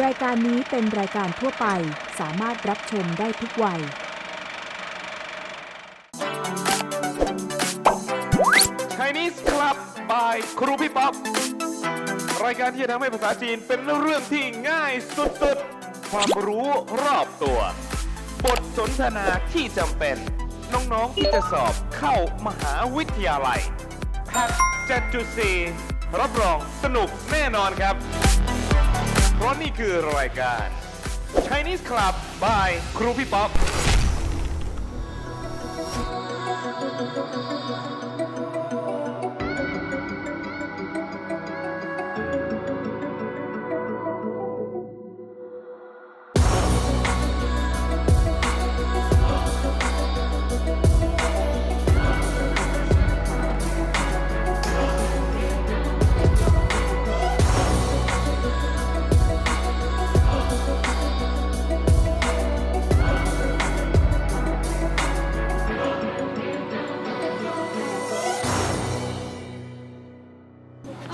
รายการนี้เป็นรายการทั่วไปสามารถรับชมได้ทุกวัย Chinese Club by ครูพี่ป๊อปรายการที่จะทำให้ภาษาจีนเป็นเรื่องที่ง่ายสุดๆ ความรู้รอบตัว บทสนทนาที่จำเป็น น้องๆที่จะสอบเข้ามหาวิทยาลัยแพท7.4รับรองสนุกแน่นอนครับ ราะนี่คือรายการ Chinese Club by ครูพี่ป๊อป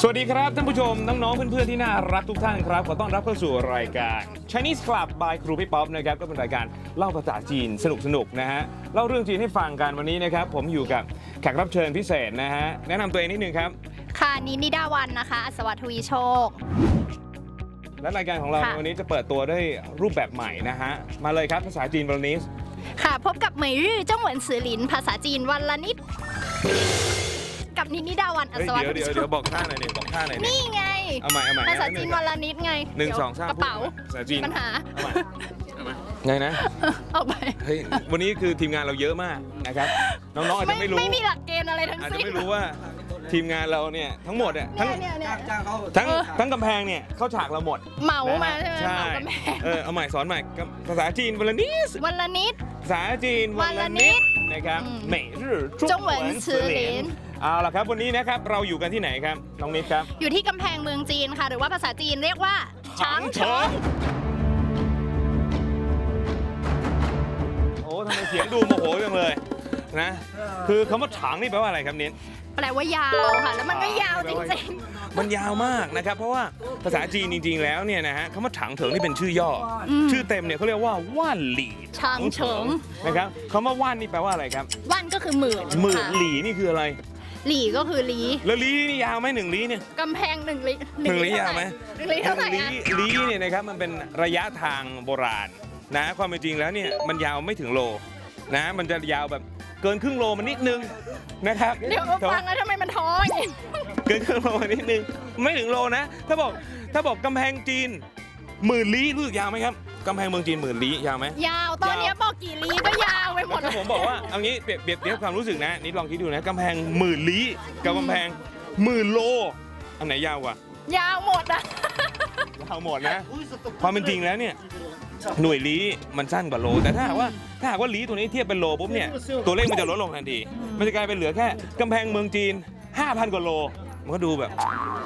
สวัสดีครับท่านผู้ชม น้องๆ เพื่อนๆ ที่น่ารักทุกท่านครับ ขอต้อนรับเข้าสู่รายการ Chinese Club by ครูพี่ป๊อปนะครับก็เป็นรายการเล่าภาษาจีนสนุกๆนะฮะเล่าเรื่องจีนให้ฟังกันวันนี้นะครับผมอยู่กับแขกรับเชิญพิเศษนะฮะแนะนำตัวเองนิดนึงครับ ค่ะนินนิดาวันนะคะ อัศวทวีโชค และรายการของเราค่ะ ในวันนี้จะเปิดตัวด้วยรูปแบบใหม่นะฮะมาเลยครับภาษาจีนวันนี้ค่ะ พบกับเหมยรื่อจ้องเหวินซือหลิน ภาษาจีนวันละนิด กับนินนิดาวันอัเฮ้ยศวทเดี๋ยววีเดี๋ยวโชเดี๋ยควบอกท่าหน่อยหนึ่งบอกท่าหน่อยหนึ่งนี่ไง เอาใหม่เอาใหม่ภาษาจีนวันละนิดไงหนึ่งเดี๋ยวสองสามกระเป๋าภาษาจีนปัญหาเอาใหม่เอาใหม่ไงนะเอาไปเฮ้ยวันนี้คือทีมงานเราเยอะมากนะครับน้องๆอาจไม่จะไม่รู้ ไม่มีหลักเกณฑ์อะไรทั้งอาจจะสิ้นไม่รู้ว่าทีมงานเราเนี่ยทั้งหมดเนี่ยทั้งเนี่ยเนี่ยเนี่ยทั้งทั้งกำแพงเนี่ยเข้าฉากเราหมดเหมามานะใช่ไหมฮะเหมากันแม่เออเอาใหม่สอนใหม่กับภาษาจีนวันละนิดวันละนิด ภาษาจีนวันละนิดนะครับอืม เหม่รื่อจงเหวินซื่อหลิน เอาละครับวันนี้นะครับเราอยู่กันที่ไหนครับน้องนิดครับ อยู่ที่กำแพงเมืองจีนค่ะ หรือว่าภาษาจีนเรียกว่าช้างเฉิงโอ้ทำไมเสียงดูโมโหจังเลยนะคือคำว่าฉางนี่แปลว่าอะไรครับนิดแปลว่ายาวค่ะ แล้วมันก็ยาวจริงมันยาวมากนะครับ เพราะว่าภาษาจีนจริง ๆ แล้วเนี่ยนะฮะคำว่าถังเถิงนี่เป็นชื่อย่ออมชื่อเต็มเนี่ยเขาเรียกว่าว่านหลี่ช้างเฉิงนะครับคำว่าว่านนี่แปลว่าอะไรครับๆวันก็คือหมื่นหมื่นค่ะหลี่นี่คืออะไร หลี่ก็คือลีแล้วลี่นี่ยาวไหมหนึ่งลี่เนี่ย กำแพงหนึ่งลิหนึ่งลี้ยาวไหม หนึ่งลิเท่าไหร่หนึ่งอะลี่ลี่เนี่ยนะครับมันเป็นระยะทางโบราณนะความเป็นจริงแล้วเนี่ยมันยาวไม่ถึงโลนะมันจะยาวแบบเกินครึ่งโลมันนิดนึงนะครับเดี๋ยวมาฟังแล้วทำไมมันท้ออย่างงี้เกินครึ่งโลมานิดนึงไม่ถึงโลนะ ถ้าบอกถ้าบอกกำแพงจีนหมื่นลี้รู้สึกยาวไหมครับ กำแพงเมืองจีนหมื่นลี้ยาวไหม ยาว ตอนเนี้ยบอกกี่ลีก็ยาวไปหมดถ้าผมบอกว่าเอางี้เปรียบเปรียบเทียบความรู้สึกนะนิดลองคิดดูนะกำแพงหมื่นลี้กับกำแพงหมื่นโล อันไหนยาวกว่ายาวหมดอะยาวหมดนะ ความเป็นจริงแล้วเนี่ย หน่วยลี้มันสั้นกว่าโล แต่ถ้าหากว่าถ้าหากว่าลี้ตัวนี้เทียบเป็นโลปุ๊บเนี่ยตัวเลขมันจะลดลงทันที มันจะกลายเป็นเหลือแค่กำแพงเมืองจีน 5,000 กว่าโล มันก็ดูแบบ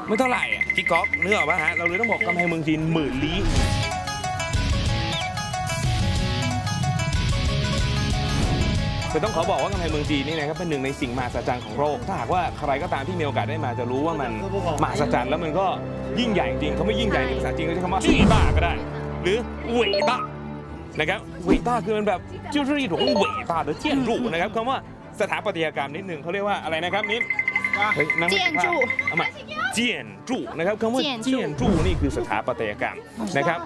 ไม่เท่าไหร่อะพี่ก๊อฟเนื้อออกปะฮะเราเลยต้องบอกกำแพงเมืองจีนหมื่นลี้ แต่ต้องขอบอกว่ากำแพงเมืองจีนนี่นะครับเป็นหนึ่งในสิ่งมหัศจรรย์ของโลกถ้าหากว่าใครก็ตามที่มีโอกาสได้มาจะรู้ว่ามันมหัศจรรย์แล้วมันก็ยิ่งใหญ่จริงเขาไม่ยิ่งใหญ่ในภาษาจีนเขาใช้คำว่าจีบ้าก็ได้ หรือเวต้านะครับเวยต้าคือมันแบบชื่อที่ถูกเวยต้าหรือเจียนรูนะครับคำว่าสถาปัตยกรรมนิดหนึ่งเขาเรียกว่าอะไรนะครับนิดเจียนจูเเจียนจูนะครับคำว่าเจียนจูนี่คือสถาปัตยกรรมนะครับ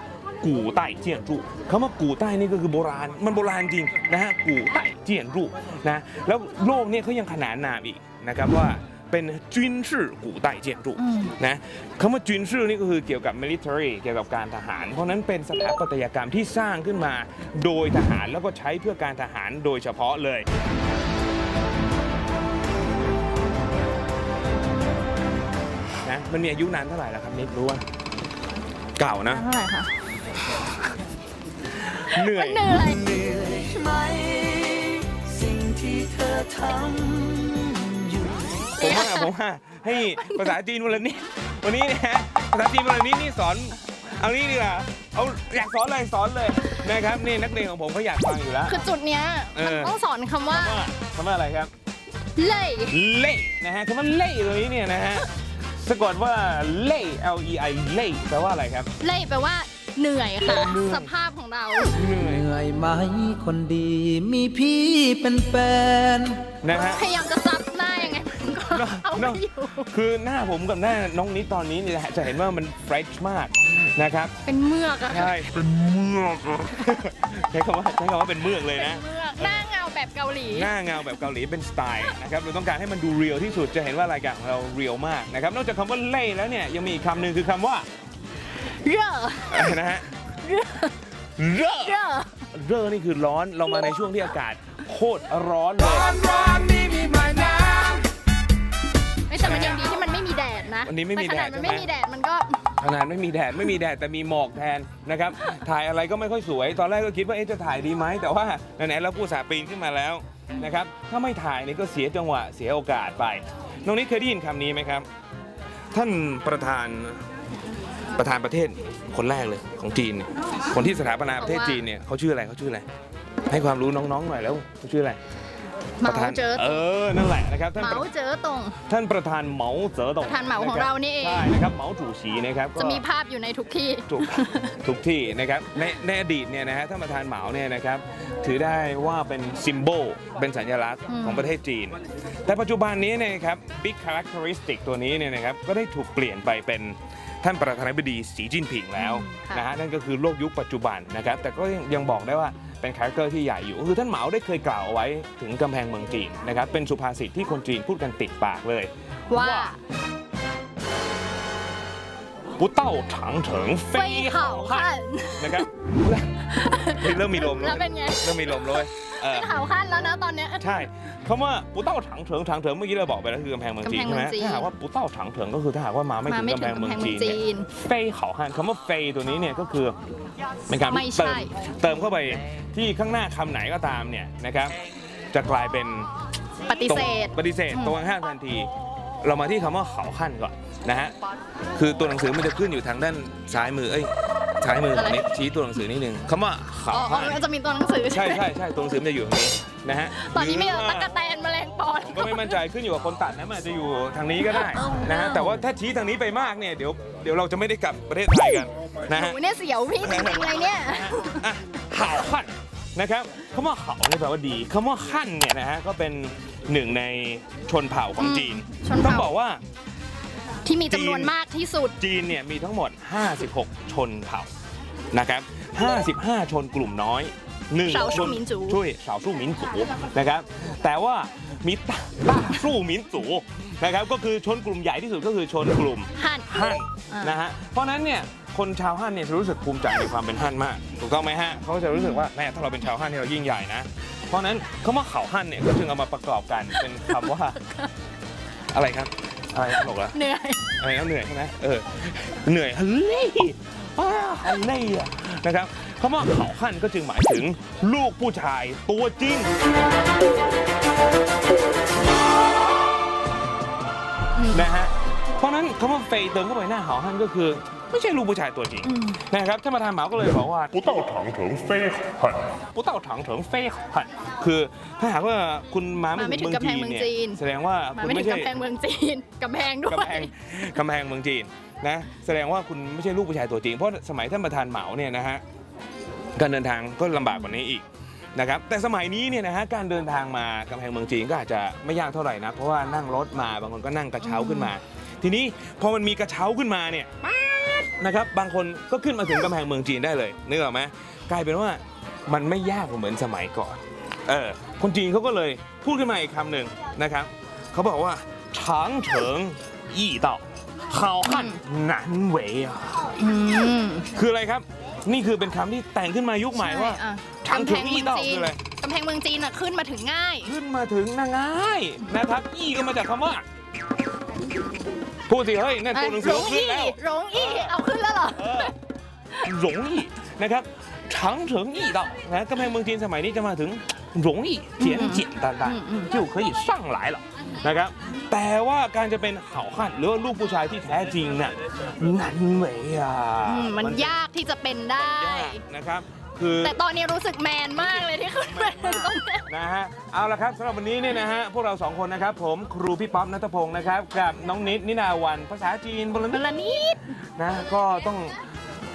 กู่ใต้เจียนจูคำว่ากู่ใต้นี่ก็คือโบราณ มันโบราณจริงนะฮะกู่ใต้เจียนจูนะแล้วโลกเนี่ยเขายังขนานนามอีกนะครับว่าเป็นจุนชื่อกู่ใต้เจียนจูอืมนะคำว่าจุนชื่อนี่ก็คือเกี่ยวกับ military เกี่ยวกับการทหาร เพราะฉะนั้นเป็นสถาปัตยกรรมที่สร้างขึ้นมาโดยทหารแล้วก็ใช้เพื่อการทหารโดยเฉพาะเลยนะมันมีอายุนานเท่าไหร่แล้วครับนิดรู้ว่าเก่านะเท่าไหร่คะ เหนื่อยเหนื่อย เหนื่อย ไหมสิ่งที่เธอทำอยู่ ผมว่าผมว่าให้ภาษาจีนวันละนิดวันนี้นะฮะภาษาจีนวันละนิดนี่สอนเอานี่ดีกว่าเอาอยากสอนอะไรสอนเลยนะครับนี่นักเรียนของผมเขาอยากฟังอยู่แล้ว คือจุดเนี้ยเออ มันต้องสอนคำว่า ว่าคำว่าอะไรครับ เล่ยเล่นะฮะคำว่าเล่ตัวนี้เนี่ยนะฮะสะกดว่าเล่ L E I เล่แปลว่าอะไรครับ เล่ยแปลว่า เหนื่อยค่ะเหนื่อยสภาพของเราเหนื่อยเหนื่อยไหมคนดีมีพี่เป็นแฟน นะฮะ พยายามจะซับหน้ายังไงมันก็เอาไม่อยู่ คือหน้าผมกับหน้าน้องนิดตอนนี้เนี่ยจะเห็นว่ามันเฟรชมากนะครับ เป็นเมือกอะใช่ เป็นเมือกใช้คำว่าใช้คำว่าเป็นเมือกเลยเป็นนะ เมือกหน้าเงาแบบเกาหลี หน้าเงาแบบเกาหลีเป็นสไตล์นะครับเราต้องการให้มันดูเรียลที่สุดจะเห็นว่ารายการของเราเรียลมากนะครับนอกจากคำว่าเล่แล้วเนี่ยยังมีอีกคำหนึ่งคือคำว่า เร่ออะไรนะฮะเร่อเร่อเร่อนี่คือร้อนเรามาในช่วงที่อากาศโคตรร้อนเลยไม่แต่มันยังดีที่มันไม่มีแดดนะวันนี้ไม่มีแดดต่ขนามันไม่ใช่ไหมมีแดดมันก็ ขนาดไม่มีแดดไม่มีแดดแต่มีหมอกแทนนะครับ ถ่ายอะไรก็ไม่ค่อยสวย ตอนแรกก็คิดว่าเอ๊ะจะถ่ายดีไหมแต่ว่าไหนๆเราผู้สาห์ปีนขึ้นมาแล้วนะครับถ้าไม่ถ่ายนี่ก็เสียจังหวะเสียโอกาสไปน้องนิดเคยได้ยินคำนี้ไหมครับ ท่านประธาน ประธานประเทศคนแรกเลยของจีนเนี่ยคนที่สถาปนาประเทศจีนเนี่ยเขาชื่ออะไรเขาชื่ออะไรให้ความรู้น้องๆหน่อยแล้วเขาชื่ออะไร เหปมาระธานเจอเออ นั่นแหละนะครับท่านเหประมาเจอตรงท่านประธานเหมาเจ๋อตงประธานเหมาของเรานี่เอง ใช่นะครับเหมาจู่ฉีนะครับก็ จะมีภาพอยู่ในทุกที่ทุกทุกที่นะครับในในอดีตเนี่ยนะฮะท่านประธานเหมาเนี่ยนะครับถือได้ว่าเป็นซิมโบลเป็นสัญลักษณ์อืม ของประเทศจีน แต่ปัจจุบันนี้เนี่ยนะครับ big characteristic ตัวนี้เนี่ยนะครับก็ได้ถูกเปลี่ยนไปเป็นท่านประธานาธิบดีสีจิ้นผิงแล้วนะฮะนั่นก็คือโลกยุคปัจจุบันนะครับแต่ก็ยังยังบอกได้ว่า เป็นคาแรคเตอร์ที่ใหญ่อยู่ก็คือท่านเหมาได้เคยกล่าวเอาไว้ถึงกำแพงเมืองจีนนะครับเป็นสุภาษิตที่คนจีนพูดกันติดปากเลย ว่า 不到长城 เฟ 非 ย 好 เข่า 汉 ขั้น นะครับ เฮ้ยเริ่มมีลมแล้วเป็นไง เริ่มมีลมเลยเออเข่าขั้นแล้วนะตอนเนี้ย ใช่คำว่าปุเต้าถังเถิงถังเถิงเมื่อกี้เราบอกไปแล้วคือกำแพงเมืองจีนกำแพงใช่ไหมเมืองจีน ถ้าหากว่าปุเต้าถังเถิงก็คือถ้าหากว่ามาไม่มาถึงไม่กำแพถึงงเมืองกำแพงเมืจีองนจีเนี่ยน เฟยเขาฮันคำว่าเฟยตัวนี้เนี่ยก็คือเป็นการไม่ใช่ เติมเติมเข้าไปที่ข้างหน้าคำไหนก็ตามเนี่ยนะครับ จะกลายเป็นปฏิเสธตรงปฏิเสธอืมตรงข้ามทันที เรามาที่คำว่าเขาขั้นก่อนนะฮะคือตัวหนังสือมันจะขึ้นอยู่ทางด้านซ้ายมือเอ้ย ซ้ายมือของนิดชี้ตัวหนังสือนิดนึงคำว่าเขาอ๋อขั้นมันจะมีตัวหนังสือใช่ไหมใช่ใช่ตัวหนังสือมันจะอยู่ตรงนี้นะฮะตอนนี้มีหแต่รือว่าตะกะแตนแมลงปอก็ไม่มั่นใจขึ้นอยู่กับคนตัดนะมันอาจจะอยู่ทางนี้ก็ได้นะฮะแต่ว่าถ้าชี้ทางนี้ไปมากเนี่ยเดี๋ยวเดี๋ยวเราจะไม่ได้กลับประเทศไทยกันนะหฮะ นูเนี่ยเสียวพี่จริงๆเลยเนี่ย อะข่าวขั้นนะครับคำว่าเขาเนี่ยแปลว่าดีคำว่าขั้นเนี่ยนะฮะก็เป็นหนึ่งในชนเผ่าของอืมจีน ชนเผ่า ต้องบอกว่า ที่มีจำนวนมากที่สุด จีนเนี่ยมีทั้งหมด 56 ชนเผ่านะครับ 55 ชนกลุ่มน้อยหนึ่ง 少数 ชน 民族 ช่วย少数民族นะครับ แต่ว่ามีต้าต้าสู้民族นะครับก็คือชนกลุ่มใหญ่ที่สุดก็คือชนกลุ่ม ฮั่น ฮั่น อ่าน นะฮะ เพราะฉะนั้นเนี่ยคนชาวฮั่นเนี่ยจะรู้สึกภูมิใจในความเป็นฮั่นมาก ถูกต้องไหมฮะเขาจะรู้สึกว่าแม่ถ้าเราเป็นชาวฮั่นเนี่ยเรายิ่งใหญ่นะ เพราะฉะนั้นคำว่าเขาฮั่นเนี่ยก็จึงเอามาประกอบกันเป็นคำว่าอะไรครับอะไรตลกเหรอ เหนื่อย อะไรนะเหนื่อยใช่ไหมเออเหนื่อยฮัลเล่อ้าฮัลเล่อะนะครับคำว่าเขาขั้นก็จึงหมายถึงลูกผู้ชายตัวจริง นะฮะ เพราะฉะนั้นคำว่าเฟยเติมเข้าไปหน้าเขาขั้นก็คือ ไม่ใช่ลูกผู้ชายตัวจริง อืม นะครับท่านประธานเหมาก็เลยบอกว่า 不到长城非好汉。 ปุเต่าถังเถิงเฟ่หันคือถ้าหากว่าคุณมา มาไม่ ไม่ ถึ ถึ ง ง กำแพง เมือง เมือง จี จี น น เนี่ยแสดงว่า มา คุณ ไม่ถึ ไม่ ง ใช่ กำแพงเมืองจีนกำแพงด้วย กำแพงกำแพงเมืองจีนนะแสดงว่าคุณไม่ใช่ลูกผู้ชายตัวจริง เพราะสมัยท่านประธานเหมาเนี่ยนะฮะการเดินทางก็ลำบากกว่านี้อีกนะครับแต่สมัยนี้เนี่ยนะฮะการเดินทางมากำแพงเมืองจีนก็อาจจะไม่ยากเท่าไหร่นะเพราะว่านั่งรถมาบางคนก็นั่งกระเช้าขึ้นมา ทีนี้พอมันมีกระเช้าขึ้นมาเนี่ยป๊าด นะครับบางคนก็ขึ้นมาถึงกำแพงเมืองจีนได้เลยนึกออกไหมกลายเป็นว่ามันไม่ยากเหมือนสมัยก่อนเออคนจีนเขาก็เลยพูดขึ้นมาอีกคำหนึ่งนะครับเขาบอกว่า长城易道好汉难为啊อืม คืออะไรครับ นี่คือเป็นคำที่แต่งขึ้นมายุคใหม่ว่า ใช่อ่ทางแพงองจีนคืออะไร กำแพงเมืองจีนอะขึ้นมาถึงง่าย ขึ้นมาถึงง่ายนะครับ อีก็มาจากคำว่า พูดสิเฮ้ยเนี่ยตัวหนังสือขึ้นแล้วหงอี้เอาขึ้นแล้วหรองอี้นะครับถังเอี้นะกำแพงเมืองจีนสมัยนี้จะมาถึงหลงอี้เฉียนเจียนต่างๆที่เคยสั่งหลายหรอนะครับแต่ว่าการจะเป็นเห่าขันหรือว่าลูกผู้ชายที่แท้จริงเนี่ยนั่นไหมอะมันยากที่จะเป็นได้นะครับคือ แต่ตอนนี้รู้สึกแมนมากเลยที่ขึ้นมาถึงตรงนี้ นะฮะเอาละครับสำหรับวันนี้เนี่ยนะฮะพวกเราสองคนนะครับ ผมครูพี่ป๊อปนัทพงศ์นะครับ กับน้องนิดนินาวันภาษาจีนบน มันละนิด นะก็ต้อง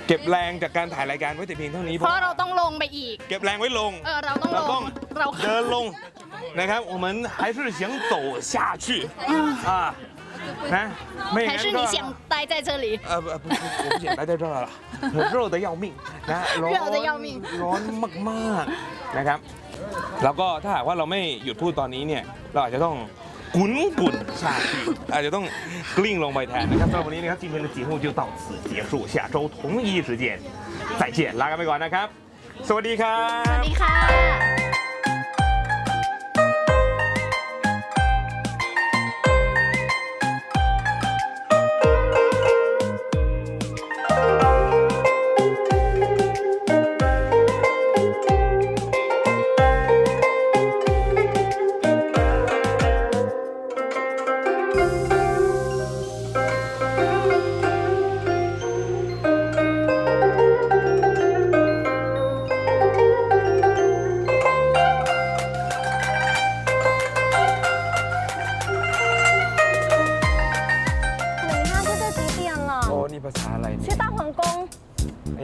เก็บแรงจากการถ่ายรายการไว้แต่เพียงเท่านี้ เพราะเราต้องลงไปอีก เก็บแรงไว้ลง เออเราต้องล เราต้อง ง เรา เดินลงนะครับ我们还是想走下去啊นะไม่อย่าง 还 นั้น 是 ก็ 你想待在这里เออ不不我不想待在这儿了热的要命 นะร้อเราจะยอมนอีก ร้อนมากๆนะครับ แล้วก็ถ้าหากว่าเราไม่หยุดพูดตอนนี้เนี่ย เราอาจจะต้องกุนกุนใช่อาจจะต้องกลิ้งลงไปแทนนะครับสำหรับวันนี้นะครับ今天的节目就到此结束下周同一时间再见ลากันไปก่อนนะครับ สวัสดีครัสวับ สดีค่ะ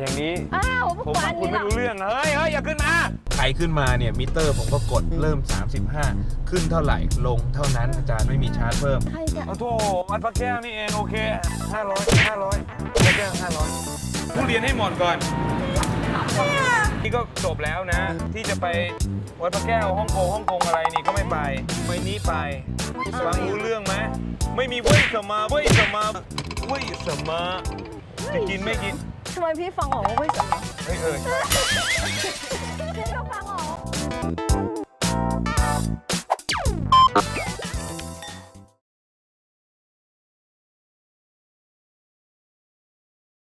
อย่างนี้ อ้าวผมฟังคุณไม่รู้เรื่องเฮ้ยเฮ้ยอย่าขึ้นมา ใครขึ้นมาเนี่ยมิเตอร์ผมก็กดเริ่ม 35 ขึ้นเท่าไหร่ลงเท่านั้นอาจารย์ไม่มีชาร์จเพิ่ม ใครจะโอ้โหวัดพระแก้วนี่เองโอเค500 500พระแก้ว500ผู้เรียนให้หมดก่อนที่ก็จบแล้วนะ ที่จะไปวัดพระแก้วฮ่องกงฮ่องกงอะไรนี่ก็ไม่ไปไม่นี้ไปฟังรู้เรื่องไหมไม่มีเว้ยสมาเว้ยสมาเว้ยสมาจะกินไม่กิน ทำไมพี่ฟังออกว่าไม่สวยเฮ้ยเออ พี่ก็ฟังออก